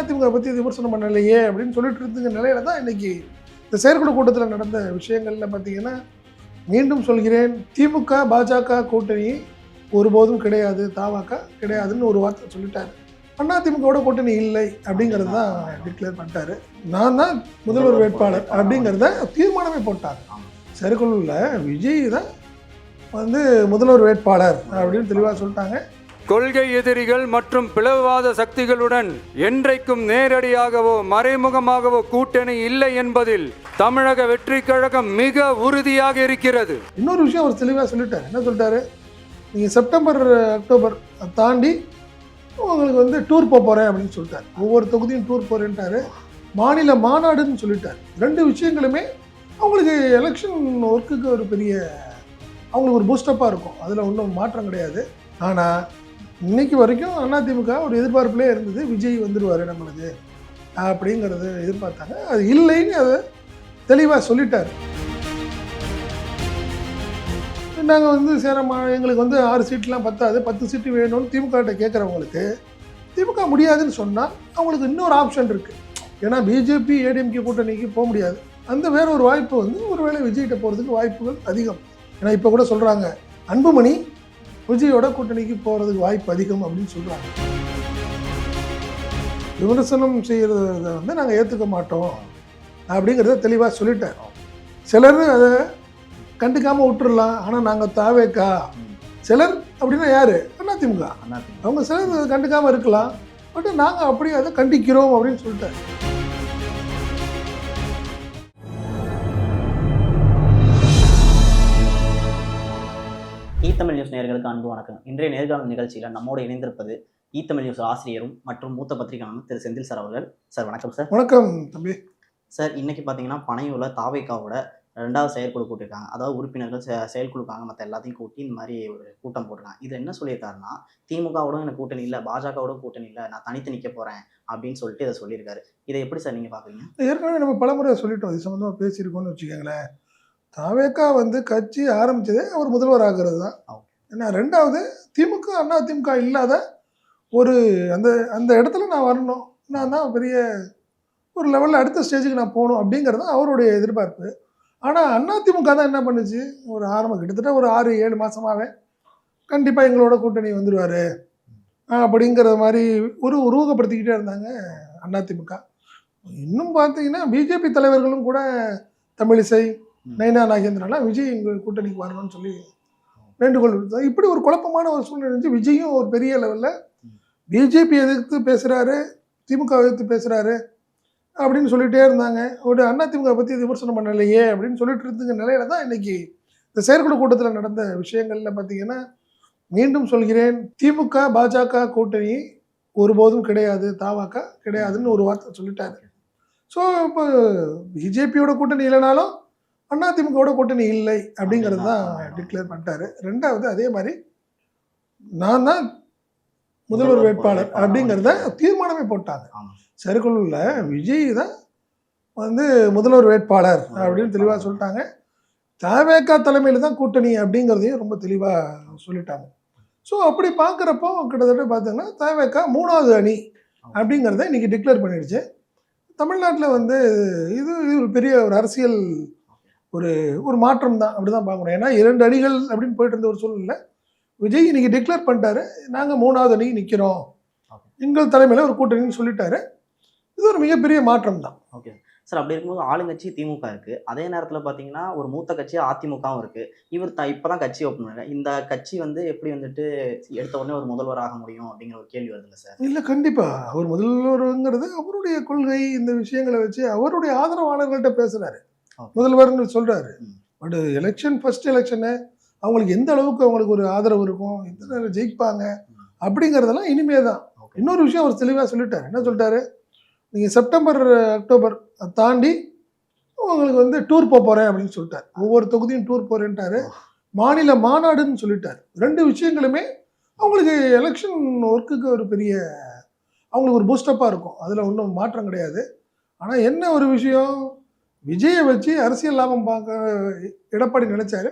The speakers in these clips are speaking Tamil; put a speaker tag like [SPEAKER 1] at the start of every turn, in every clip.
[SPEAKER 1] அதிமுக பற்றி விமர்சனம் பண்ணலையே அப்படின்னு சொல்லிட்டு இருந்த நிலையில தான் இன்னைக்கு இந்த செயற்குழு கூட்டத்தில் நடந்த விஷயங்கள்ல பார்த்தீங்கன்னா மீண்டும் சொல்கிறேன் திமுக பாஜக கூட்டணி ஒருபோதும் கிடையாது தாவாக்கா கிடையாதுன்னு ஒரு வார்த்தை சொல்லிட்டாரு. அண்ணா திமுகவோட கூட்டணி இல்லை அப்படிங்கிறது தான் டிக்ளேர் பண்ணிட்டாரு. நான் தான் முதல்வர் வேட்பாளர் அப்படிங்கிறத தீர்மானமே போட்டாங்க செயற்குழுவில் விஜய் தான் வந்து முதல்வர் வேட்பாளர் அப்படின்னு தெளிவாக சொல்லிட்டாங்க.
[SPEAKER 2] கொள்கை எதிரிகள் மற்றும் பிளவுவாத சக்திகளுடன் என்றைக்கும் நேரடியாகவோ மறைமுகமாகவோ கூட்டணி இல்லை என்பதில் தமிழக வெற்றி கழகம் மிக உறுதியாக இருக்கிறது.
[SPEAKER 1] இன்னொரு விஷயம் அவர் தெளிவாக சொல்லிட்டார். என்ன சொல்லிட்டாரு? நீங்கள் செப்டம்பர் அக்டோபர் தாண்டி உங்களுக்கு வந்து டூர் போக போகிறேன் அப்படின்னு சொல்லிட்டார். ஒவ்வொரு தொகுதியும் டூர் போகிறேன்ட்டாரு மாநில மாநாடுன்னு சொல்லிட்டார். ரெண்டு விஷயங்களுமே அவங்களுக்கு எலெக்ஷன் ஒர்க்குக்கு ஒரு பெரிய அவங்களுக்கு ஒரு பூஸ்டப்பாக இருக்கும். அதில் ஒன்றும் மாற்றம் கிடையாது. ஆனால் இன்னைக்கு வரைக்கும் அதிமுக ஒரு எதிர்பார்ப்புலே இருந்தது விஜய் வந்துடுவார் நம்மளுக்கு அப்படிங்கிறது எதிர்பார்த்தாங்க. அது இல்லைன்னு அதை தெளிவாக சொல்லிட்டார். நாங்கள் வந்து சேரமா எங்களுக்கு வந்து ஆறு சீட்லாம் பத்தாது பத்து சீட்டு வேணும்னு திமுகிட்ட கேட்குறவங்களுக்கு திமுக முடியாதுன்னு சொன்னால் அவங்களுக்கு இன்னொரு ஆப்ஷன் இருக்குது ஏன்னா பிஜேபி ஏடிஎம்கே கூட்டணிக்கு போக முடியாது. அந்த வேற ஒரு வாய்ப்பு வந்து ஒருவேளை விஜய்கிட்ட போகிறதுக்கு வாய்ப்புகள் அதிகம். ஏன்னா இப்போ கூட சொல்கிறாங்க அன்புமணி விஜயோட கூட்டணிக்கு போகிறதுக்கு வாய்ப்பு அதிகம் அப்படின்னு சொல்கிறாங்க விமர்சனம் செய்கிறத வந்து நாங்கள் ஏற்றுக்க மாட்டோம் அப்படிங்கிறத தெளிவாக சொல்லிட்டேன் சிலர் அதை கண்டுக்காமல் விட்டுறலாம். ஆனால் நாங்கள் தாவேக்கா. சிலர் அப்படின்னா யார்? அதிமுக. அவங்க சிலர் கண்டுக்காமல் இருக்கலாம். பட் நாங்கள் அப்படியே அதை கண்டிக்கிறோம் அப்படின்னு சொல்லிட்டேன்
[SPEAKER 3] நியூஸ் நேயர்களுக்கு அன்பு வணக்கம். இன்றைய நேர்காணல் நிகழ்ச்சியில் நம்மோடு இணைந்திருப்பது ஈத்தமிழ் நியூஸ் ஆசிரியரும் மற்றும் மூத்த பத்திரிகையாளரும் திரு செந்தில் சார் அவர்கள். சார் வணக்கம் சார்.
[SPEAKER 1] வணக்கம் தம்பி.
[SPEAKER 3] சார் இன்னைக்கு பார்த்தீங்கன்னா பனையூர்ல தாவைக்காவோட ரெண்டாவது செயற்குழு கூட்டியிருக்காங்க அதாவது உறுப்பினர்கள் செயற்குழுக்காக மற்ற எல்லாத்தையும் கூட்டி இந்த மாதிரி ஒரு கூட்டம் போட்டிருக்காங்க. இது என்ன சொல்லியிருக்காருன்னா திமுகவோட எனக்கு கூட்டணி இல்லை பாஜகவோட கூட்டணி இல்லை நான் தனித்து நிற்க போறேன் அப்படின்னு சொல்லிட்டு இதை சொல்லியிருக்காரு. இதை எப்படி சார் நீங்க பாக்குறீங்க?
[SPEAKER 1] ஏற்கனவே நம்ம பலமுறை சொல்லிட்டோம். இது சம்மந்தமாக பேசியிருக்கோம்னு வச்சுக்கோங்களேன். தாவேக்கா வந்து கட்சி ஆரம்பிச்சதே அவர் முதல்வர் ஆகிறது தான். ஏன்னா ரெண்டாவது திமுக அண்ணா திமுக இல்லாத ஒரு அந்த அந்த இடத்துல நான் வரணும். நான் தான் பெரிய ஒரு லெவலில் அடுத்த ஸ்டேஜுக்கு நான் போகணும் அப்படிங்கிறது தான் அவருடைய எதிர்பார்ப்பு. ஆனால் அண்ணா திமுக தான் என்ன பண்ணுச்சு? ஒரு ஆரம்பம் கிட்டத்தட்ட ஒரு ஆறு ஏழு மாதமாகவே கண்டிப்பாக எங்களோட கூட்டணி வந்துடுவார் அப்படிங்கிற மாதிரி ஒரு உருவகப்படுத்திக்கிட்டே இருந்தாங்க அதிமுக இன்னும் பார்த்தீங்கன்னா பிஜேபி தலைவர்களும் கூட தமிழிசை
[SPEAKER 3] நயனா
[SPEAKER 1] நைனா நாகேந்திரன்லாம் விஜய் எங்கள் கூட்டணிக்கு வரணும்னு சொல்லி வேண்டுகோள் இப்படி ஒரு குழப்பமான ஒரு சூழ்நிலை இருந்துச்சு. விஜயும் ஒரு பெரிய லெவலில் பிஜேபி எதிர்த்து பேசுகிறாரு திமுக எதிர்த்து பேசுகிறாரு அப்படின்னு சொல்லிகிட்டே இருந்தாங்க. ஒரு அதிமுக பற்றி விமர்சனம் பண்ணலையே அப்படின்னு சொல்லிட்டு இருந்த நிலையில தான் இன்னைக்கு இந்த செயற்குழு கூட்டத்தில் நடந்த விஷயங்களில் பார்த்தீங்கன்னா மீண்டும் சொல்கிறேன் திமுக பாஜக கூட்டணி ஒருபோதும் கிடையாது. தாவாக்கா கிடையாதுன்னு ஒரு வார்த்தை சொல்லிட்டாரு. ஸோ இப்போ பிஜேபியோட கூட்டணி இல்லைனாலும் அதிமுகவோட கூட்டணி இல்லை அப்படிங்கிறது தான் டிக்ளேர் பண்ணிட்டாரு. ரெண்டாவது அதே மாதிரி நான் தான் முதல்வர் வேட்பாளர். அப்படிங்கிறத தீர்மானமே போட்டாங்க. செயற்குழுவில் விஜய் தான் வந்து முதல்வர் வேட்பாளர் அப்படின்னு தெளிவாக சொல்லிட்டாங்க. தவேகா தலைமையில் தான் கூட்டணி அப்படிங்கிறதையும் ரொம்ப தெளிவாக சொல்லிட்டாங்க. ஸோ அப்படி பார்க்குறப்போ கிட்டத்தட்ட பார்த்தீங்கன்னா தவேகா மூணாவது அணி அப்படிங்கிறத இன்னைக்கு டிக்ளேர் பண்ணிடுச்சு. தமிழ்நாட்டில் வந்து இது இது ஒரு பெரிய ஒரு அரசியல் ஒரு ஒரு மாற்றம் தான் அப்படி தான் பார்க்கணும். ஏன்னா இரண்டு அணிகள் அப்படின்னு போயிட்டு இருந்த ஒரு சூழ்நிலை விஜய் இன்னைக்கு டிக்ளேர் பண்ணிட்டாரு. நாங்கள் மூணாவது அணி நிற்கிறோம் எங்கள் தலைமையில் ஒரு கூட்டணின்னு சொல்லிட்டாரு. இது ஒரு மிகப்பெரிய மாற்றம் தான்
[SPEAKER 3] ஓகே சார் அப்படி இருக்கும்போது ஆளுங்கட்சி திமுக இருக்கு. அதே நேரத்துல பாத்தீங்கன்னா ஒரு மூத்த கட்சி அதிமுகவும் இருக்கு. இவர் த இப்பதான் கட்சி ஓப்பன் பண்ணல இந்த கட்சி வந்து எப்படி வந்துட்டு எடுத்த உடனே ஒரு முதல்வர் ஆக முடியும் அப்படிங்கிற ஒரு கேள்வி வருதுல்ல சார்
[SPEAKER 1] இல்லை கண்டிப்பாக அவர் முதல்வருங்கிறது அவருடைய கொள்கை. இந்த விஷயங்களை வச்சு அவருடைய ஆதரவாளர்கள்ட்ட
[SPEAKER 3] Okay.
[SPEAKER 1] முதல்வர்னு சொல்றாரு.
[SPEAKER 3] ம்.
[SPEAKER 1] பட் எலெக்ஷன் ஃபர்ஸ்ட் எலெக்ஷனு அவங்களுக்கு எந்த அளவுக்கு அவங்களுக்கு ஒரு ஆதரவு இருக்கும் எந்த நேரம் ஜெயிப்பாங்க. அப்படிங்கிறதெல்லாம் இனிமே தான் இன்னொரு விஷயம் அவர் தெளிவாக சொல்லிட்டாரு. என்ன சொல்லிட்டாரு? நீங்கள் செப்டம்பர் அக்டோபர் தாண்டி உங்களுக்கு வந்து டூர் போக போகிறேன் அப்படின்னு சொல்லிட்டார். ஒவ்வொரு தொகுதியும் டூர் போகிறேன்ட்டாரு மாநில மாநாடுன்னு சொல்லிட்டார். ரெண்டு விஷயங்களுமே அவங்களுக்கு எலெக்ஷன் ஒர்க்குக்கு ஒரு பெரிய அவங்களுக்கு ஒரு பூஸ்டப்பாக இருக்கும். அதில் ஒன்றும் மாற்றம் கிடையாது. ஆனால் என்ன ஒரு விஷயம்? விஜயை வச்சு அரசியல் லாபம் பார்க்க எடப்பாடி நினைச்சாரு.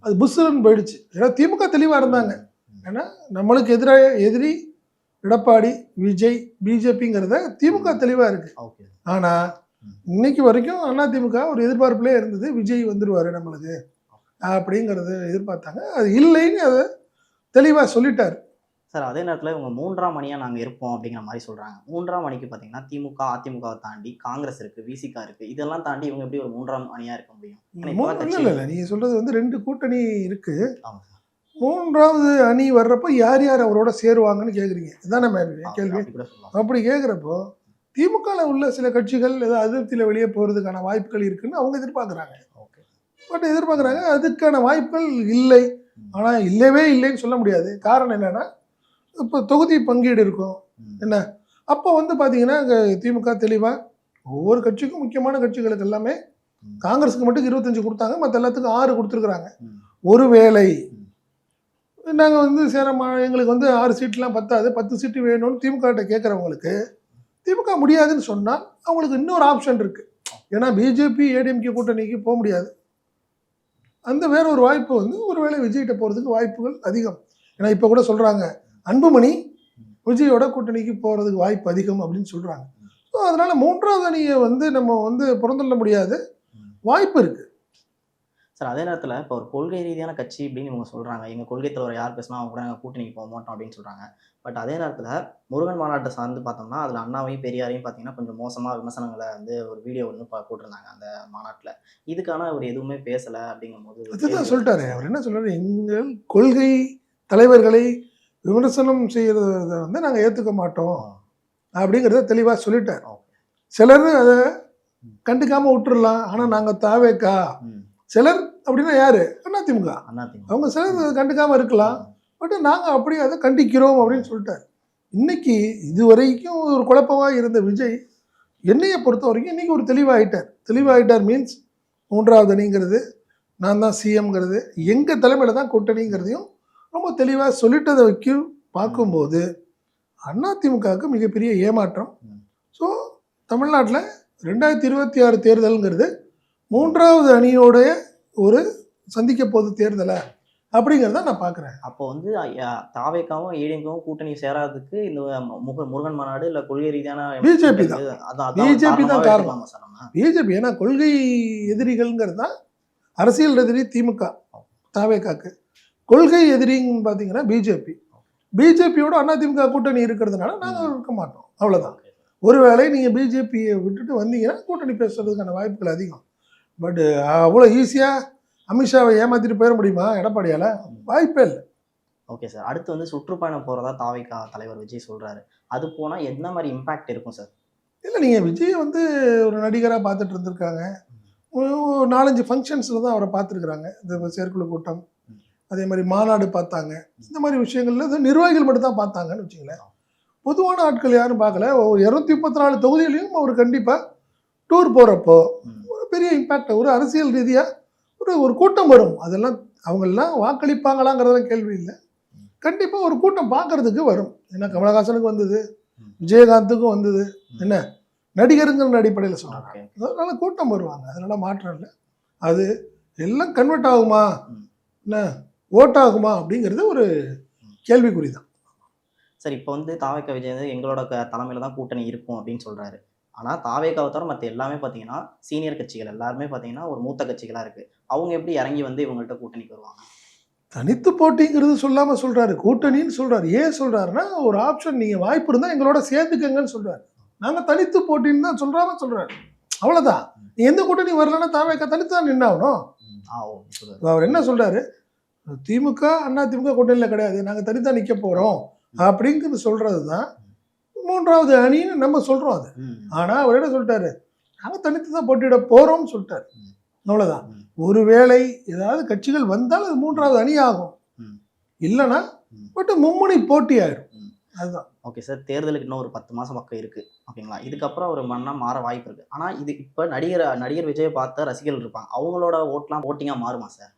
[SPEAKER 1] அது புஷ்ஷுன்னு போயிடுச்சு. ஏன்னா திமுக தெளிவாக இருந்தாங்க. ஏன்னா நம்மளுக்கு எதிராக எதிரி எடப்பாடி விஜய் பிஜேபிங்கிறத திமுக தெளிவாக இருக்கு.
[SPEAKER 3] ஓகே.
[SPEAKER 1] ஆனால் இன்னைக்கு வரைக்கும் அதிமுக ஒரு எதிர்பார்ப்புலே இருந்தது. விஜய் வந்துருவாரு நம்மளுக்கு. அப்படிங்கிறது எதிர்பார்த்தாங்க. அது இல்லைன்னு அதை தெளிவாக சொல்லிட்டார்.
[SPEAKER 3] சார் அதே நேரத்தில் இவங்க மூன்றாம் மணியாக நாங்கள் இருப்போம் அப்படிங்கிற மாதிரி சொல்கிறாங்க மூன்றாம் மணிக்கு பார்த்தீங்கன்னா திமுக அதிமுகவை தாண்டி காங்கிரஸ் இருக்குது விசிகா இருக்குது இதெல்லாம் தாண்டி இவங்க எப்படி ஒரு மூன்றாம் மணியாக இருக்க முடியும்?
[SPEAKER 1] இல்லை நீங்கள் சொல்றது வந்து ரெண்டு கூட்டணி இருக்கு.
[SPEAKER 3] ஆமா சார்.
[SPEAKER 1] மூன்றாவது அணி வர்றப்போ யார் யார் அவரோட சேருவாங்கன்னு கேட்குறீங்க இதுதானே
[SPEAKER 3] ஆ,
[SPEAKER 1] கேள்வி.
[SPEAKER 3] அப்படி
[SPEAKER 1] கேட்குறப்போ திமுகவில் உள்ள சில கட்சிகள் ஏதோ அதிருப்தியில் வெளியே போகிறதுக்கான வாய்ப்புகள் இருக்குன்னு அவங்க எதிர்பார்க்குறாங்க
[SPEAKER 3] ஓகே.
[SPEAKER 1] பட் எதிர்பார்க்குறாங்க அதுக்கான வாய்ப்புகள் இல்லை. ஆனால் இல்லவே இல்லைன்னு சொல்ல முடியாது. காரணம் என்னன்னா இப்போ தொகுதி பங்கீடு இருக்கும். என்ன அப்போ வந்து பார்த்தீங்கன்னா இங்க திமுக தெளிவாக ஒவ்வொரு கட்சிக்கும் முக்கியமான கட்சிகளுக்கு எல்லாமே. காங்கிரஸுக்கு மட்டும் இருபத்தஞ்சு கொடுத்தாங்க மற்ற எல்லாத்துக்கும் ஆறு கொடுத்துருக்குறாங்க
[SPEAKER 3] ம்.
[SPEAKER 1] ஒருவேளை
[SPEAKER 3] ம்.
[SPEAKER 1] நாங்கள் வந்து சேரமா எங்களுக்கு வந்து ஆறு சீட்லாம் பத்தாது பத்து சீட்டு வேணும்னு திமுக கிட்ட கேட்குறவங்களுக்கு திமுக முடியாதுன்னு சொன்னால் அவங்களுக்கு இன்னொரு ஆப்ஷன் இருக்கு ஏன்னா பிஜேபி ஏடிஎம்கே கூட்டணிக்கு போக முடியாது அந்த வேற ஒரு வாய்ப்பு வந்து ஒருவேளை விஜய்கிட்ட போகிறதுக்கு வாய்ப்புகள் அதிகம் ஏன்னா இப்போ கூட சொல்கிறாங்க அன்புமணி விஜயோட கூட்டணிக்கு போகிறதுக்கு வாய்ப்பு அதிகம் அப்படின்னு சொல்கிறாங்க ஸோ அதனால மூன்றாவது அணியை வந்து நம்ம வந்து புறந்தள்ள முடியாது. வாய்ப்பு இருக்கு.
[SPEAKER 3] சார் அதே நேரத்தில் இப்போ ஒரு கொள்கை ரீதியான கட்சி அப்படின்னு இவங்க சொல்கிறாங்க எங்கள் கொள்கை தலைவர் யார் பேசினா அவங்க கூட நாங்கள் கூட்டணிக்கு போக மாட்டோம் அப்படின்னு சொல்கிறாங்க பட் அதே நேரத்தில் முருகன் மாநாட்டை சார்ந்து பார்த்தோம்னா அதில் அண்ணாவையும் பெரியாரையும் பார்த்தீங்கன்னா கொஞ்சம் மோசமாக விமர்சனங்களை வந்து ஒரு வீடியோ வந்து பா- போட்டிருந்தாங்க அந்த மாநாட்டில். இதுக்கான அவர் எதுவுமே பேசலை அப்படிங்கும்போது
[SPEAKER 1] அதுதான் சொல்லிட்டாரு. அவர் என்ன சொல்றாரு? எங்கள் கொள்கை தலைவர்களை விமர்சனம் செய்யறத வந்து நாங்கள் ஏற்றுக்க மாட்டோம். அப்படிங்கிறத தெளிவாக சொல்லிட்டார்
[SPEAKER 3] ஓகே.
[SPEAKER 1] சிலர் அதை கண்டுக்காம விட்டுறலாம். ஆனால் நாங்கள் தாவேக்கா? சிலர் அப்படின்னா யாரு? அதிமுக
[SPEAKER 3] அண்ணா திமுக.
[SPEAKER 1] அவங்க சிலர் அதை கண்டுக்காம இருக்கலாம். பட் நாங்கள் அப்படியே அதை கண்டிக்கிறோம் அப்படின்னு சொல்லிட்டார் இன்னைக்கு இது வரைக்கும் ஒரு குழப்பமாக இருந்த விஜய் என்னையை பொறுத்த வரைக்கும் இன்னைக்கு ஒரு தெளிவாயிட்டார். தெளிவாயிட்டார் மீன்ஸ் மூன்றாவது அணிங்கிறது நான் தான் சிஎம்ங்கிறது எங்கள் தலைமையில் தான் கூட்டணிங்கிறதையும் ரொம்ப தெளிவாக சொல்லிட்டதை வைக்கும் பார்க்கும்போது அதிமுகவுக்கு மிகப்பெரிய ஏமாற்றம். ஸோ தமிழ்நாட்டில் ரெண்டாயிரத்தி இருபத்தி ஆறு தேர்தலுங்கிறது மூன்றாவது அணியோடைய ஒரு சந்திக்க போகுது தேர்தலை அப்படிங்கிறத நான் பார்க்குறேன்
[SPEAKER 3] அப்போ வந்து தாவேக்காவும் ஏடிஎம்கவும் கூட்டணி சேராததுக்கு இந்த முருகன் மாநாடு இல்ல கொள்கை ரீதியான
[SPEAKER 1] BJP தான். BJP தான் காரணம். பிஜேபி ஏன்னா கொள்கை எதிரிகள்ங்கிறது தான் அரசியல் எதிரி திமுக தாவேக்காக்கு கொள்கை எதிரின்னு பார்த்தீங்கன்னா பிஜேபி பிஜேபியோட அதிமுக கூட்டணி இருக்கிறதுனால நாங்கள் இருக்க மாட்டோம். அவ்வளோதான் ஒருவேளை நீங்கள் பிஜேபியை விட்டுட்டு வந்தீங்கன்னா கூட்டணி பேசுறதுக்கான வாய்ப்புகள் அதிகம். பட் அவ்வளோ ஈஸியாக அமித்ஷாவை ஏமாத்திட்டு போயிட முடியுமா எடப்பாடியால்? வாய்ப்பே இல்லை.
[SPEAKER 3] Okay sir. அடுத்து வந்து சுற்றுப்பயணம் போறதா தாவேக்கா தலைவர் விஜய் சொல்றாரு. அது போனா என்ன மாதிரி இம்பாக்ட் இருக்கும் சார்?
[SPEAKER 1] இல்லை நீங்கள் விஜயை வந்து ஒரு நடிகராக பார்த்துட்டு இருந்திருக்காங்க. நாலஞ்சு ஃபங்க்ஷன்ஸில் தான் அவரை பார்த்துருக்குறாங்க. இந்த செயற்குழு கூட்டம் அதே மாதிரி மாநாடு பார்த்தாங்க. இந்த மாதிரி விஷயங்கள்ல நிர்வாகிகள் மட்டும் தான் பார்த்தாங்கன்னு வச்சுங்களேன் பொதுவான ஆட்கள் யாரும் பார்க்கல. ஒரு இரநூத்தி முப்பத்தி நாலு தொகுதியிலையும் அவர் கண்டிப்பாக டூர் போகிறப்போ. ஒரு பெரிய இம்பாக்ட் ஒரு அரசியல் ரீதியாக ஒரு ஒரு கூட்டம் வரும். அதெல்லாம் அவங்கெல்லாம் வாக்களிப்பாங்களாங்கிறதெல்லாம் கேள்வி இல்லை. கண்டிப்பாக ஒரு கூட்டம் பார்க்கறதுக்கு வரும். ஏன்னா கமலஹாசனுக்கு வந்தது. விஜயகாந்துக்கும் வந்தது. என்ன? நடிகருங்கிற அடிப்படையில் சொல்கிறாங்க அதனால கூட்டம் வருவாங்க. அதனால மாற்றம் இல்லை. அது எல்லாம் கன்வெர்ட் ஆகுமா. என்ன? ஓட் ஆகுமா அப்படிங்கிறது ஒரு கேள்விக்குறி தான்
[SPEAKER 3] சார் இப்போ வந்து தாவேக்கா விஜய் வந்து எங்களோட தலைமையில தான் கூட்டணி இருக்கும் அப்படின்னு சொல்றாரு. ஆனா தாவேக்காவை தவிர மற்ற எல்லாமே பார்த்தீங்கன்னா சீனியர் கட்சிகள் எல்லாருமே பார்த்தீங்கன்னா ஒரு மூத்த கட்சிகளா இருக்கு. அவங்க எப்படி இறங்கி வந்து இவங்கள்ட்ட கூட்டணிக்கு வருவாங்க?
[SPEAKER 1] தனித்து போட்டிங்கிறது சொல்லாம சொல்றாரு. கூட்டணின்னு சொல்றாரு. ஏன் சொல்றாருன்னா ஒரு ஆப்ஷன் நீங்க வாய்ப்பு இருந்தா எங்களோட சேர்த்துக்கங்கன்னு சொல்றாரு. நாங்க தனித்து போட்டின்னு தான் சொல்றாம சொல்றாரு. அவ்வளவுதான். நீ எந்த கூட்டணி வரலன்னா தாவேக்கா தனித்து தான் நின்னாகணும் அவர் என்ன சொல்றாரு? திமுக அண்ணா திமுக கூட்டணியில் கிடையாது. நாங்க தனித்தா நிக்க போறோம் அப்படிங்கிறது சொல்றது தான் மூன்றாவது அணின்னு நம்ம சொல்றோம் அது.
[SPEAKER 3] ம்.
[SPEAKER 1] ஆனா அவர் என்ன சொல்லிட்டாரு? நாங்க தனித்து தான் போட்டியிட போறோம்னு சொல்லிட்டாரு.
[SPEAKER 3] ம்.
[SPEAKER 1] ஒருவேளை ஏதாவது கட்சிகள் வந்தால் அது மூன்றாவது அணி ஆகும். இல்லைன்னா. பட் மும்முனை போட்டி ஆயிடும். அதுதான்.
[SPEAKER 3] ஓகே சார் தேர்தலுக்கு இன்னும் ஒரு பத்து மாசம் பக்கம் இருக்கு. ஓகேங்களா? இதுக்கப்புறம் ஒரு மண்ணா மாற வாய்ப்பு இருக்கு. ஆனா இது இப்ப நடிகர் நடிகர் விஜயை பார்த்த ரசிகர்கள் இருப்பாங்க. அவங்களோட ஓட்லாம் ஓட்டிங்கா மாறுமா சார்?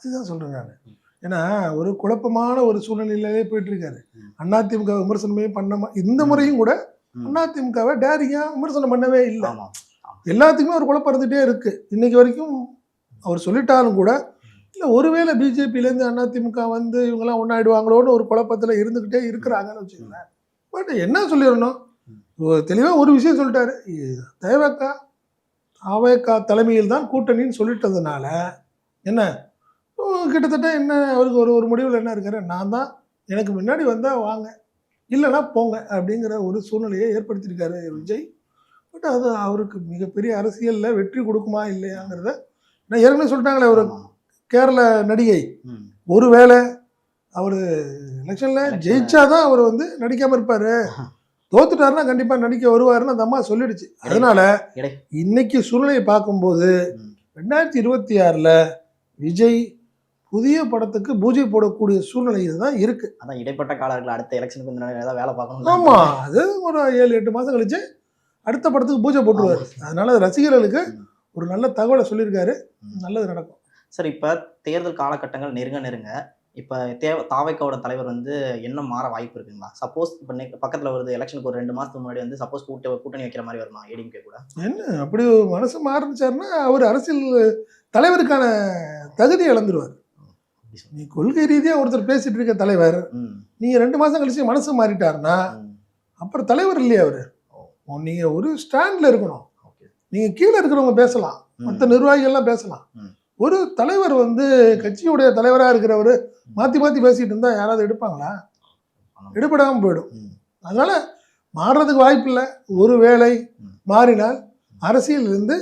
[SPEAKER 1] அதுதான் சொல்றேன் நான். ஏன்னா ஒரு குழப்பமான ஒரு சூழ்நிலையிலே போயிட்டு இருக்காரு
[SPEAKER 3] ம்.
[SPEAKER 1] அதிமுக விமர்சனமே பண்ண மா- இந்த முறையும் கூட. அதிமுகவை டேரிங்கா விமர்சனம் பண்ணவே இல்லை. எல்லாத்துக்குமே ஒரு குழப்பம் இருந்துகிட்டே இருக்கு. இன்னைக்கு வரைக்கும் அவர் சொல்லிட்டாலும் கூட இல்லை ஒருவேளை பிஜேபியிலேருந்து அதிமுக வந்து இவங்கெல்லாம் ஒன்றாயிடுவாங்களோன்னு ஒரு குழப்பத்தில் இருந்துக்கிட்டே இருக்கிறாங்கன்னு வச்சுக்கோங்களேன். பட் என்ன சொல்லிடணும்? தெளிவாக ஒரு விஷயம் சொல்லிட்டாரு. தேவக்கா தாவேக்கா தலைமையில் தான் கூட்டணின்னு சொல்லிட்டதுனால என்ன? கிட்டத்தட்ட என்ன அவருக்கு ஒரு ஒரு முடிவில் என்ன இருக்காரு? நான் தான் எனக்கு முன்னாடி வந்தால் வாங்க. இல்லைன்னா போங்க அப்படிங்கிற ஒரு சூழ்நிலையை ஏற்படுத்தியிருக்காரு விஜய். பட் அது அவருக்கு மிகப்பெரிய அரசியலில் வெற்றி கொடுக்குமா இல்லையாங்கிறத நான் ஏற்கனவே சொல்லிட்டாங்களே ஒரு. கேரள நடிகை. ஒருவேளை அவர் எலெக்ஷனில்
[SPEAKER 3] ல-
[SPEAKER 1] ஜெயிச்சாதான் அவர் வந்து நடிக்காமல் இருப்பார். தோத்துட்டாருன்னா கண்டிப்பாக நடிக்க வருவாருன்னு அந்த அம்மா சொல்லிடுச்சு. அதனால இன்னைக்கு சூழ்நிலையை பார்க்கும்போது. ரெண்டாயிரத்தி இருபத்தி ஆறில் விஜய் புதிய படத்துக்கு பூஜை போடக்கூடிய சூழ்நிலை தான் இருக்கு.
[SPEAKER 3] அதான் இடைப்பட்ட காலத்தில் அடுத்த எலெக்ஷனுக்கு முன்னாடி ஏதாவது வேலை பார்க்கணும்
[SPEAKER 1] ஆமா அது ஒரு ஏழு எட்டு மாசம் கழிச்சு அடுத்த படத்துக்கு பூஜை போட்டுருவாரு. அதனால ரசிகர்களுக்கு. ஒரு நல்ல தகவலை சொல்லியிருக்காரு. நல்லது நடக்கும்.
[SPEAKER 3] சார் இப்போ தேர்தல் காலகட்டங்கள் நெருங்க நெருங்க இப்போ தேவ தாவைக்காவோட தலைவர் வந்து என்ன மாற வாய்ப்பு இருக்குங்களா? சப்போஸ் இப்போ பக்கத்தில் வருது எலெக்ஷனுக்கு ஒரு ரெண்டு மாதத்துக்கு முன்னாடி வந்து சப்போஸ் கூட்ட கூட்டணி வைக்கிற மாதிரி வருமா? ஏடிஎம்கே கூட?
[SPEAKER 1] என்ன அப்படி மனசு மாறிச்சாருன்னா அவர் அரசியல் தலைவருக்கான தகுதி இழந்துருவார். நீ கொள்கை ரீதியா ஒருத்தர் பேசிட்டு இருக்க தலைவர்
[SPEAKER 3] ம்.
[SPEAKER 1] நீங்க ரெண்டு மாசம் கழிச்சு மனசு மாறிட்டாருன்னா. அப்புறம் தலைவர் இல்லையா அவரு. ஓ, நீங்க ஒரு ஸ்டாண்ட்ல இருக்கணும்.
[SPEAKER 3] ஓகே.
[SPEAKER 1] நீங்க கீழே இருக்கிறவங்க பேசலாம். மற்ற நிர்வாகிகள்லாம் பேசலாம். ஒரு தலைவர் வந்து கட்சியுடைய தலைவரா இருக்கிறவர் மாத்தி மாத்தி பேசிட்டு இருந்தா யாராவது எடுப்பாங்களா? எடுபடாம போயிடும். அதனால மாறுறதுக்கு வாய்ப்பு இல்லை. ஒரு வேளை. மாறினால் அரசியலிருந்து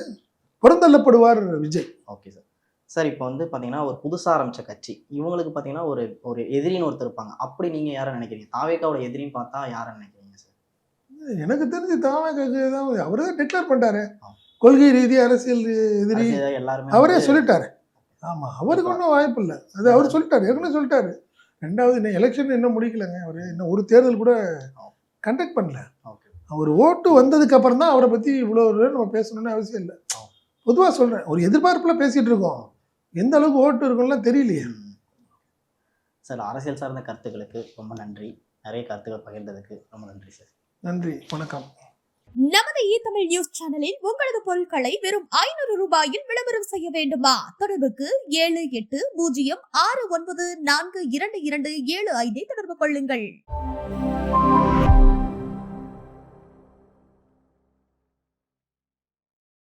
[SPEAKER 1] புறந்தள்ளப்படுவார் விஜய்.
[SPEAKER 3] Okay sir. சார் இப்போ வந்து பார்த்தீங்கன்னா ஒரு புதுசாக ஆரம்பிச்ச கட்சி. இவங்களுக்கு பார்த்தீங்கன்னா ஒரு ஒரு எதிரின்னு ஒருத்தர் இருப்பாங்க. அப்படி நீங்கள் யாரை நினைக்கிறீங்க? தாவேக்காவோட எதிரின்னு பார்த்தா யாரை நினைக்கிறீங்க சார்
[SPEAKER 1] எனக்கு தெரிஞ்சு தாமக்கு தான் அவரே தான் டிக்ளேர் பண்ணிட்டாரு. கொள்கை ரீதி அரசியல் எதிரி.
[SPEAKER 3] எல்லாருமே
[SPEAKER 1] அவரே சொல்லிட்டாரு. ஆமா அவருக்கு ஒன்றும் வாய்ப்பு இல்லை. அது அவர் சொல்லிட்டாரு. ஏற்கனவே சொல்லிட்டாரு. ரெண்டாவது இன்னும் எலெக்ஷன் இன்னும் முடிக்கலங்க அவர். இன்னும் ஒரு தேர்தல் கூட கண்டக்ட் பண்ணல. அவர் ஓட்டு வந்ததுக்கு அப்புறம் தான் அவரை பத்தி இவ்வளோ நம்ம பேசணும்னு அவசியம் இல்லை. பொதுவாக சொல்றேன் ஒரு எதிர்பார்ப்புல பேசிட்டு இருக்கோம். எந்த அளவுக்கு ஓட்டு இருக்கும்லாம் தெரியலையே.
[SPEAKER 3] சார் அரசியல் சார்ந்த கருத்துக்களுக்கு ரொம்ப நன்றி. நிறைய கருத்துக்கள் பகிர்ந்ததுக்கு ரொம்ப நன்றி சார்.
[SPEAKER 1] நன்றி வணக்கம்.
[SPEAKER 4] நமது இ தமிழ் நியூஸ் சேனலில் உங்களது பொருட்களை வெறும் ஐநூறு ரூபாயில் விளம்பரம் செய்ய வேண்டுமா? தொடர்புக்கு ஏழு எட்டு பூஜ்ஜியம் ஆறு ஒன்பது நான்கு இரண்டு இரண்டு ஏழு ஐந்தை தொடர்பு கொள்ளுங்கள்.